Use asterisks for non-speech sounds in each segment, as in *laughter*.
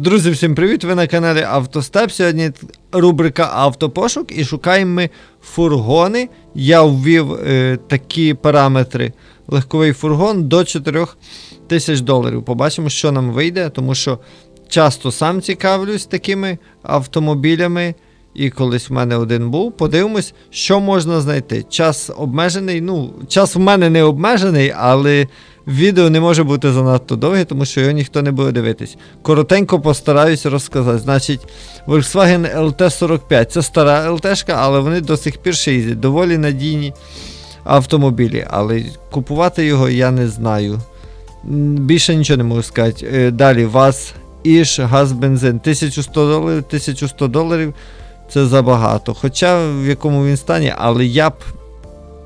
Друзі, всім привіт! Ви на каналі Автостеп. Сьогодні рубрика Автопошук і шукаємо ми фургони. Я ввів е, такі параметри. Легковий фургон до 4 тисяч доларів. Побачимо, що нам вийде, тому що часто сам цікавлюсь такими автомобілями. І колись в мене один був. Подивимось, що можна знайти. Час обмежений. Ну, час в мене не обмежений, але відео не може бути занадто довге, тому що його ніхто не буде дивитись. Коротенько постараюсь розказати. Значить, Volkswagen LT45 це стара LT, але вони до сих пір ще їздять. Доволі надійні автомобілі. Але купувати його я не знаю. Більше нічого не можу сказати. Е, Далі ВАЗ, Іш, газ, бензин. 1100 доларів, 1100 доларів це забагато. Хоча в якому він стані, але я б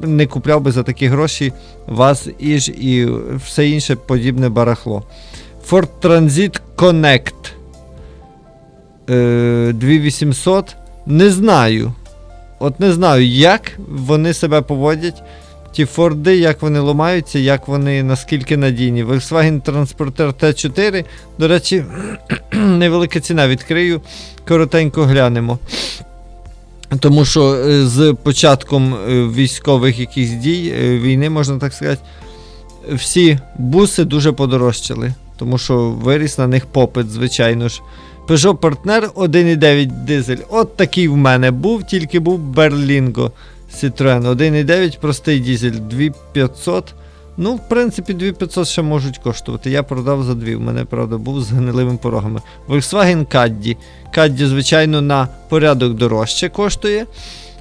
не купляв би за такі гроші ВАЗ, Іж і все інше подібне барахло. Ford Transit Connect. Е, 2800. Не знаю. От не знаю, як вони себе поводять. Ті Форди, як вони ламаються, як вони наскільки надійні. Volkswagen Transporter T4. До речі, *clears throat* невелика ціна відкрию. Коротенько глянемо. Тому що е, з початком е, військових якихось дій, е, війни, можна так сказати, всі буси дуже подорожчали. Тому що виріс на них попит, звичайно ж. Peugeot Partner 1.9 дизель. От такий в мене був, тільки був Berlingo Citroen. 1.9 простий дизель 2500. Ну, в принципі, 2500 ще можуть коштувати. Я продав за 2. У мене, правда, був з гнилими порогами. Volkswagen Caddy. Caddy, звичайно, на порядок дорожче коштує.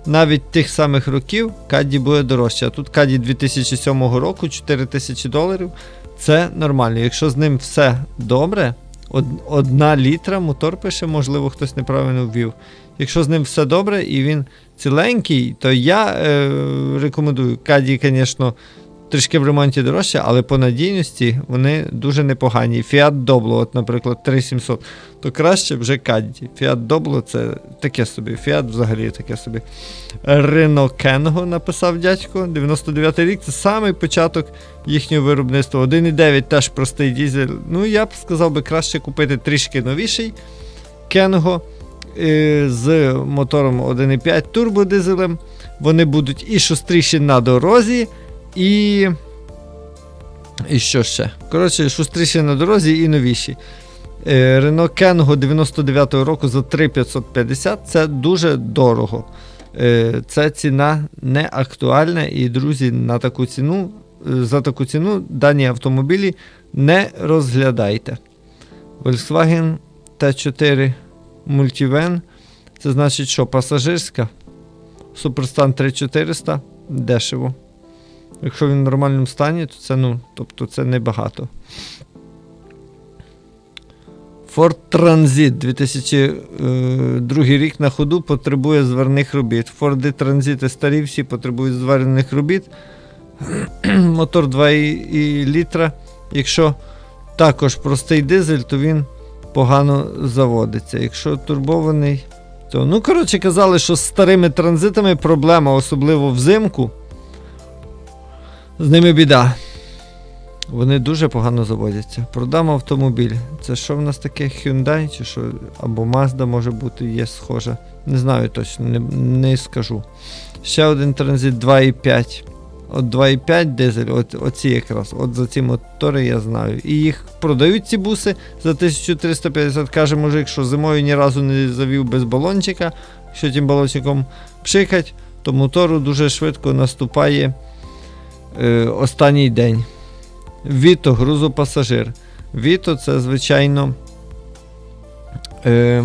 Навіть тих самих років Caddy буде дорожче. А тут Caddy 2007 року 4000 доларів. Це нормально. Якщо з ним все добре, од- одна літра мотор пише, можливо, хтось неправильно ввів. Якщо з ним все добре і він ціленький, то я е, рекомендую. Caddy, звісно, трішки в ремонті дорожче, але по надійності вони дуже непогані. Fiat Doblo, от, наприклад, 3700, то краще вже Caddy. Fiat Doblo це таке собі. Fiat взагалі таке собі. Renault Kengo написав дядько. 99-й рік це самий початок їхнього виробництва. 1.9 теж простий дізель. Ну, я б сказав би краще купити трішки новіший е, з мотором 1.5 турбодизелем. Вони будуть і шустріші на дорозі, і. І що ще? Коротше, шустріші на дорозі і новіші. Е, Renault Kengo 99-го року за 3550 це дуже дорого. Е, Ця ціна не актуальна, і, друзі, на таку ціну, е, за таку ціну дані автомобілі не розглядайте. Volkswagen T4 Multivan. Це значить, що пасажирська. Суперстан 3400 дешево. Якщо він в нормальному стані, то це ну, тобто це небагато. Ford Transit 2002 рік на ходу потребує зварних робіт. Форди Транзити старі всі потребують зварених робіт. *clears throat* Мотор 2,5 літра. Якщо також простий дизель, то він погано заводиться. Якщо турбований, то. Ну, коротше, казали, що з старими транзитами проблема, особливо взимку. З ними біда. Вони дуже погано заводяться. Продам автомобіль. Це що в нас таке? Hyundai чи що? Або Mazda може бути, є схожа. Не знаю точно, не, не скажу. Ще один транзит 2,5. От 2,5 дизель, от, оці якраз. От за ці мотори я знаю. І їх продають ці буси за 1350. Каже мужик, що зимою ні разу не завів без балончика. Якщо тим балончиком пшикать, то мотору дуже швидко наступає е, останній день. Віто, грузопасажир. Віто це, звичайно, е,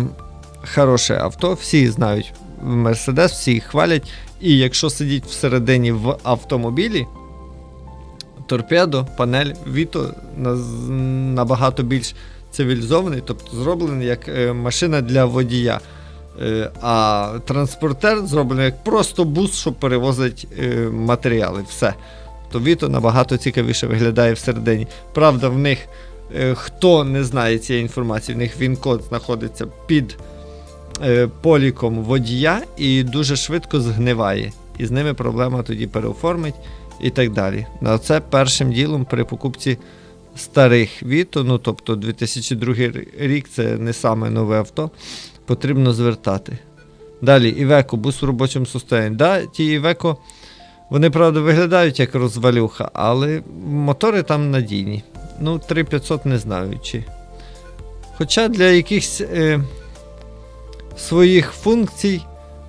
хороше авто. Всі знають Мерседес, всі їх хвалять. І якщо сидіть всередині в автомобілі, торпедо, панель, Віто набагато більш цивілізований, тобто зроблений як е, машина для водія. Е, а транспортер зроблений як просто бус, що перевозить е, матеріали. Все. То Віто набагато цікавіше виглядає всередині. Правда, в них, е, хто не знає цієї інформації, в них він-код знаходиться під е, поліком водія і дуже швидко згниває. І з ними проблема тоді переоформить і так далі. На це першим ділом при покупці старих Віто, ну тобто 2002 рік це не саме нове авто, потрібно звертати. Далі, Івеко, бус в робочому состоянні. Да, ті Івеко, вони, правда, виглядають як розвалюха, але мотори там надійні. Ну, 3500 не знаю чи. Хоча для якихось е, своїх функцій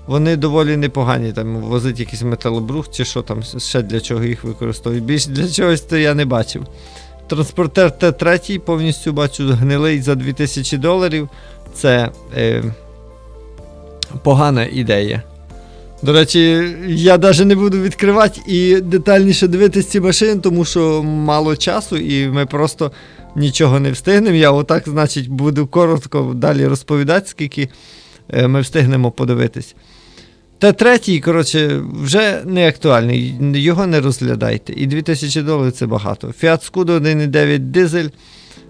вони доволі непогані. Там возить якийсь металобрух чи що там, ще для чого їх використовують. Більш для чогось то я не бачив. Транспортер Т3 повністю бачу гнилий за 2000 доларів. Це е, погана ідея. До речі, я навіть не буду відкривати і детальніше дивитися ці машини, тому що мало часу, і ми просто нічого не встигнемо. Я отак, значить, буду коротко далі розповідати, скільки е, ми встигнемо подивитись. Т3, коротше, вже не актуальний, його не розглядайте. І 2000 доларів це багато. Fiat Scudo 1.9 дизель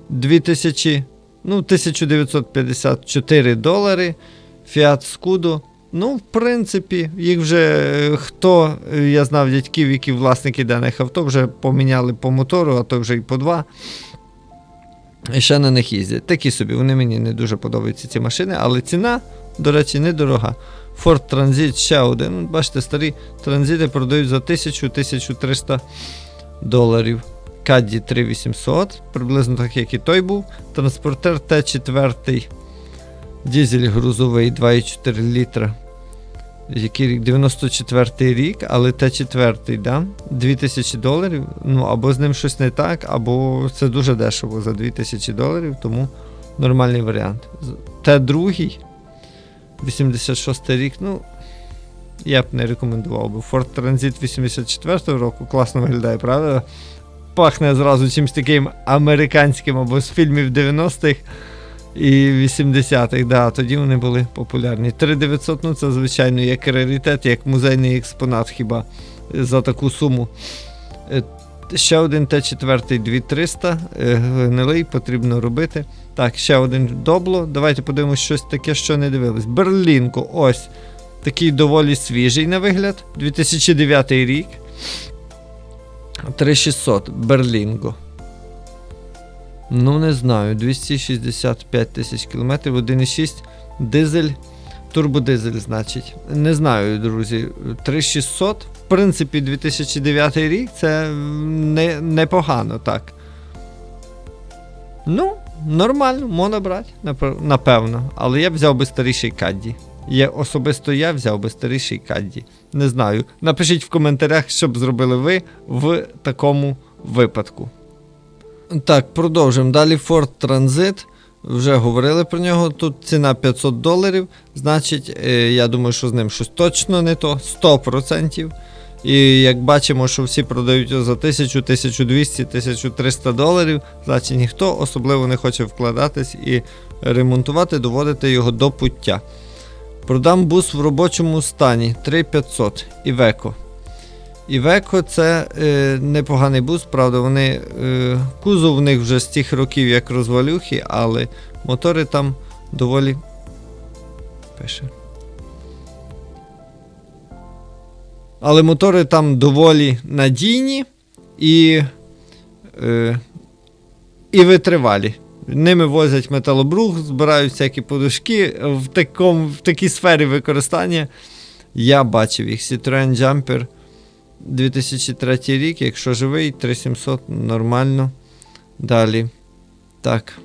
2000, ну, 1954 долари. Fiat Scudo. Ну, в принципі, їх вже е, хто, е, я знав дядьків, які власники даних авто, вже поміняли по мотору, а то вже і по два. І ще на них їздять. Такі собі, вони мені не дуже подобаються ці машини, але ціна, до речі, недорога. Ford Transit ще один. Бачите, старі транзити продають за 1000-1300 доларів. Caddy 3800, приблизно так, як і той був. Транспортер Т4 дізель грузовий 2,4 літра. Який рік? 94 рік, але Т4, да? 2000 доларів. Ну, або з ним щось не так, або це дуже дешево за 2000 доларів, тому нормальний варіант. Т2, 86 рік, ну. Я б не рекомендував би. Ford Transit 84 року класно виглядає, правда? Пахне зразу чимось таким американським або з фільмів 90-х і 80-х, да, тоді вони були популярні. 3900, ну це, звичайно, як раритет, як музейний експонат хіба за таку суму. Е, Ще один Т4 2300, е, гнилий, потрібно робити. Так, ще один добло. Давайте подивимось щось таке, що не дивились. Берлінко, ось. Такий доволі свіжий на вигляд. 2009 рік. 3600 Берлінго. Ну, не знаю, 265 тисяч кілометрів, 1,6 дизель, турбодизель, значить. Не знаю, друзі. 3600. В принципі, 2009 рік це не, непогано, так. Ну, нормально, можна брати, напевно. Але я взяв би старіший кадді. Я, особисто я взяв би старіший кадді. Не знаю. Напишіть в коментарях, що б зробили ви в такому випадку. Так, продовжимо. Далі Ford Transit. Вже говорили про нього. Тут ціна 500 доларів. Значить, е, я думаю, що з ним щось точно не то. 100%. І як бачимо, що всі продають за 1000, 1200, 1300 доларів, значить ніхто особливо не хоче вкладатись і ремонтувати, доводити його до пуття. Продам бус в робочому стані 3500 Iveco. Iveco це е, непоганий бус, правда, вони е, кузов в них вже з тих років як розвалюхи, але мотори там доволі. Пише. Але мотори там доволі надійні і, е, і витривалі. Ними возять металобрух, збирають всякі подушки. В, такому, в такій сфері використання я бачив їх. Citroen Jumper 2003 рік, якщо живий, 3700 нормально. Далі. Так.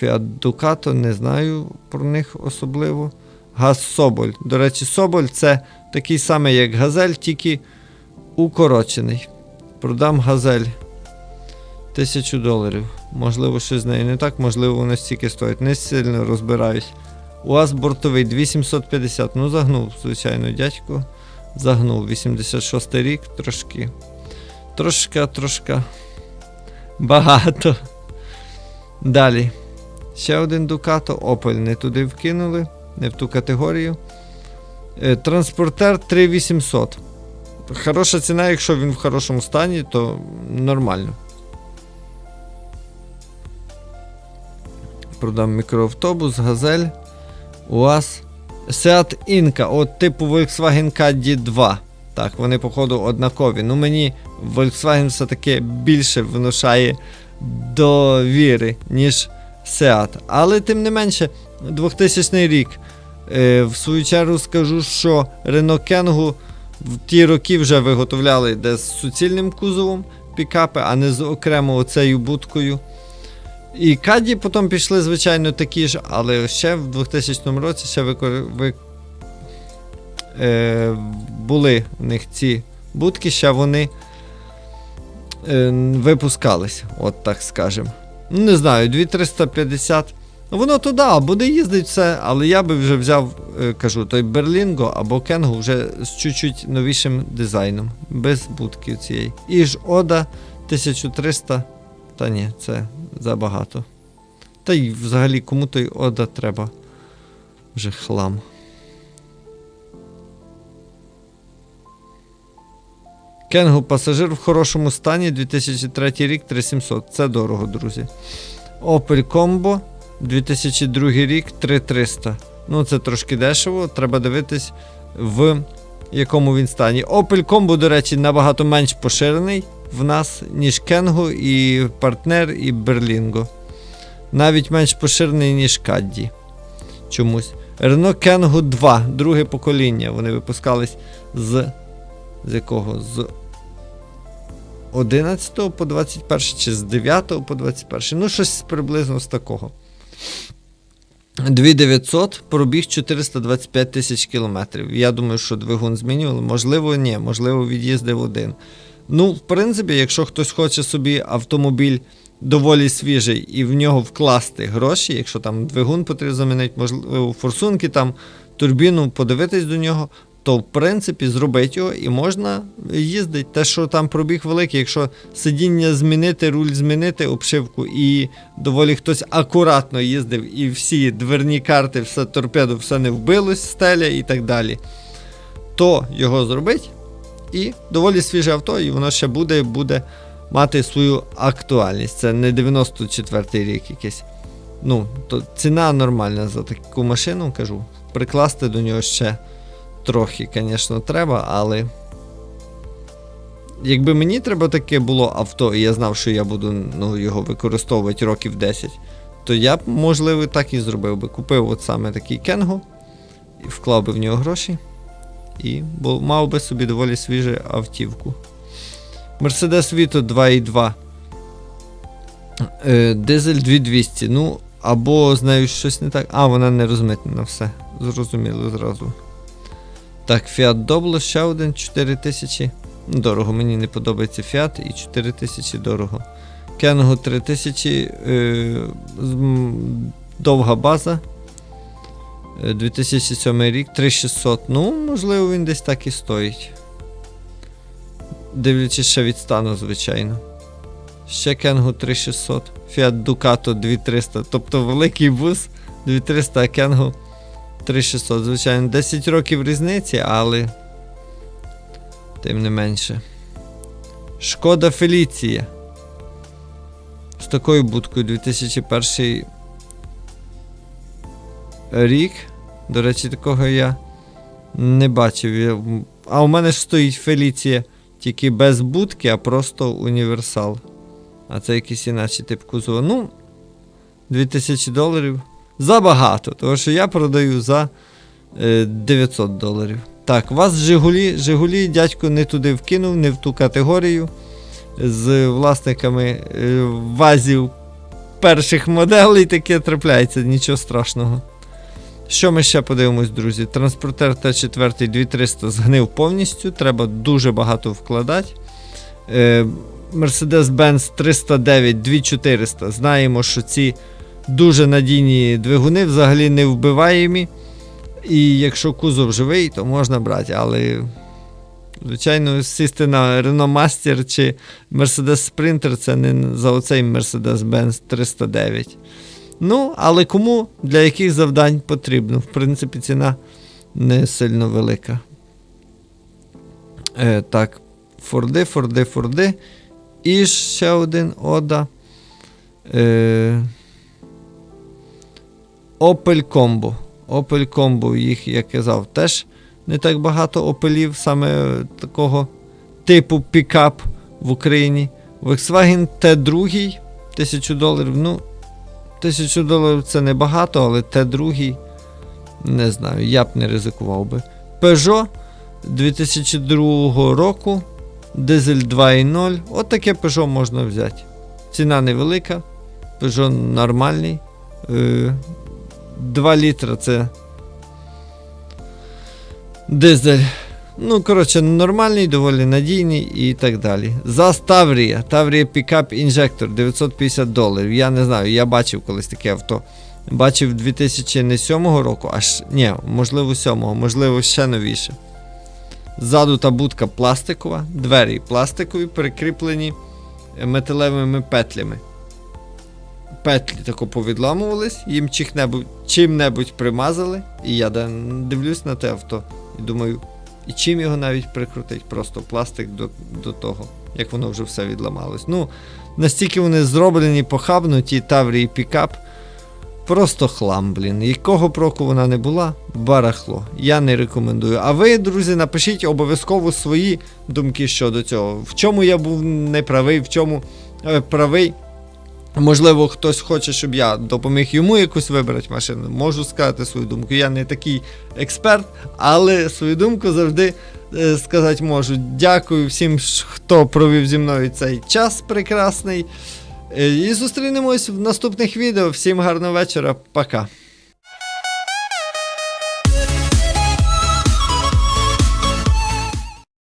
Fiat Ducato, не знаю про них особливо. Газ Соболь. До речі, Соболь це такий самий, як газель, тільки укорочений. Продам газель. Тисячу доларів. Можливо, щось з нею не так, можливо, воно стільки стоїть. Не сильно розбираюсь. УАЗ бортовий 2750. Ну, загнув, звичайно, дядько. Загнув. 86 рік, трошки. Трошка, трошка. Багато. Далі. Ще один Ducato. Opel не туди вкинули, не в ту категорію. Е, Транспортер 3800. Хороша ціна, якщо він в хорошому стані, то нормально. Продам мікроавтобус, газель, УАЗ. Seat Inca, от типу Volkswagen Caddy 2. Так, вони, походу, однакові. Ну, мені Volkswagen все-таки більше внушає довіри, ніж Seat. Але тим не менше, 2000 рік. Е, в свою чергу скажу, що Renault Kangoo в ті роки вже виготовляли де з суцільним кузовом пікапи, а не з окремо оцею будкою. І Каді потім пішли, звичайно, такі ж, але ще в 2000 році ще викор... ви... е... були в них ці будки, ще вони е... випускались, от так скажемо. Ну, не знаю, 2350. Ну, воно туди, буде їздити все, але я би вже взяв, е, кажу, той Берлінго або Кенгу вже з чуть-чуть новішим дизайном, без будки цієї. І ж Ода 1300. Та ні, це забагато. Та й взагалі кому той Ода треба вже хлам. Кенгу пасажир в хорошому стані 2003 рік 3700. Це дорого, друзі. Opel Combo 2002 рік 3300. Ну, це трошки дешево. Треба дивитись, в якому він стані. Opel Combo, до речі, набагато менш поширений в нас, ніж Кенгу, і партнер, і Берлінго. Навіть менш поширений, ніж Кадді. Чомусь. Renault Kangoo 2, друге покоління. Вони випускались з. З якого? З 11 по 21 чи з 9 по 21. Ну, щось приблизно з такого. 2900 пробіг 425 тисяч кілометрів. Я думаю, що двигун змінювали. Можливо, ні, можливо, від'їздив один. Ну, в принципі, якщо хтось хоче собі автомобіль доволі свіжий і в нього вкласти гроші, якщо там двигун потрібно замінити, можливо, форсунки, там турбіну, подивитись до нього, то в принципі зробити його і можна їздити. Те, що там пробіг великий, якщо сидіння змінити, руль змінити, обшивку, і доволі хтось акуратно їздив, і всі дверні карти, все торпеду, все не вбилось, стеля і так далі, то його зробить. І доволі свіже авто, і воно ще буде буде мати свою актуальність. Це не 94-й рік якийсь. Ну, то ціна нормальна за таку машину, кажу. Прикласти до нього ще трохи, звісно, треба, але. Якби мені треба таке було авто, і я знав, що я буду ну, його використовувати років 10, то я б, можливо, так і зробив би. Купив от саме такий Кенго, і вклав би в нього гроші, і мав би собі доволі свіжу автівку. Mercedes Vito 2.2. Е, Дизель 2200. Ну, або з нею щось не так. А, вона не розмитнена, все. Зрозуміло зразу. Так, Fiat Doblo ще один 4000. Ну, Дорого, мені не подобається Fiat і 4000 дорого. Кенго 3000. Е, довга база. Е, 2007 рік, 3600. Ну, можливо, він десь так і стоїть. Дивлячись ще від стану, звичайно. Ще Кенго 3600. Fiat Ducato 2300. Тобто великий бус 2300, а Кенго 3600. Звичайно, 10 років різниці, але. Тим не менше. Шкода Феліція. З такою будкою 2001 рік. До речі, такого я не бачив. А у мене ж стоїть Феліція тільки без будки, а просто універсал. А це якийсь іначе тип кузова. Ну, 2000 доларів. Забагато, тому що я продаю за е, 900 доларів. Так, вас Жигулі, Жигулі дядько не туди вкинув, не в ту категорію. З власниками е, вазів перших моделей таке трапляється, нічого страшного. Що ми ще подивимось, друзі? Транспортер Т4 2300 згнив повністю, треба дуже багато вкладати. Е, Mercedes-Benz 309 2400. Знаємо, що ці дуже надійні двигуни взагалі не вбиваємі. І якщо кузов живий, то можна брати, але. Звичайно, сісти на Renault Master чи Mercedes Sprinter це не за оцей Mercedes-Benz 309. Ну, але кому для яких завдань потрібно? В принципі, ціна не сильно велика. Е, так, Форди, Форди, Форди. І ще один Ода. Е, Opel Combo. Opel Combo їх, я казав, теж не так багато опелів, саме такого типу пікап в Україні. Volkswagen T2 1000 доларів. Ну, 1000 доларів це не багато, але Т2 не знаю, я б не ризикував би. Peugeot 2002 року, дизель 2.0. От таке Peugeot можна взяти. Ціна невелика, Peugeot нормальний. Е, 2 літра це дизель. Ну, коротше, нормальний, доволі надійний і так далі. ЗАЗ Таврія. Таврія Пікап Інжектор 950 доларів. Я не знаю, я бачив колись таке авто. Бачив 2007 року, аж ні, можливо, 7, можливо, ще новіше. Ззаду та будка пластикова, двері пластикові, перекріплені е, металевими петлями. Петлі тако повідламувались, їм чим-небудь примазали, і я дивлюсь на те авто і думаю, і чим його навіть прикрутить, просто пластик до, до того, як воно вже все відламалось. Ну, настільки вони зроблені похабно, ті Таврії пікап. Просто хлам, блін. Якого б року вона не була, барахло. Я не рекомендую. А ви, друзі, напишіть обов'язково свої думки щодо цього. В чому я був неправий, в чому е, правий. Можливо, хтось хоче, щоб я допоміг йому якусь вибрати машину. Можу сказати свою думку. Я не такий експерт, але свою думку завжди е, сказати можу. Дякую всім, хто провів зі мною цей час прекрасний. Е, І зустрінемось в наступних відео. Всім гарного вечора. Пока.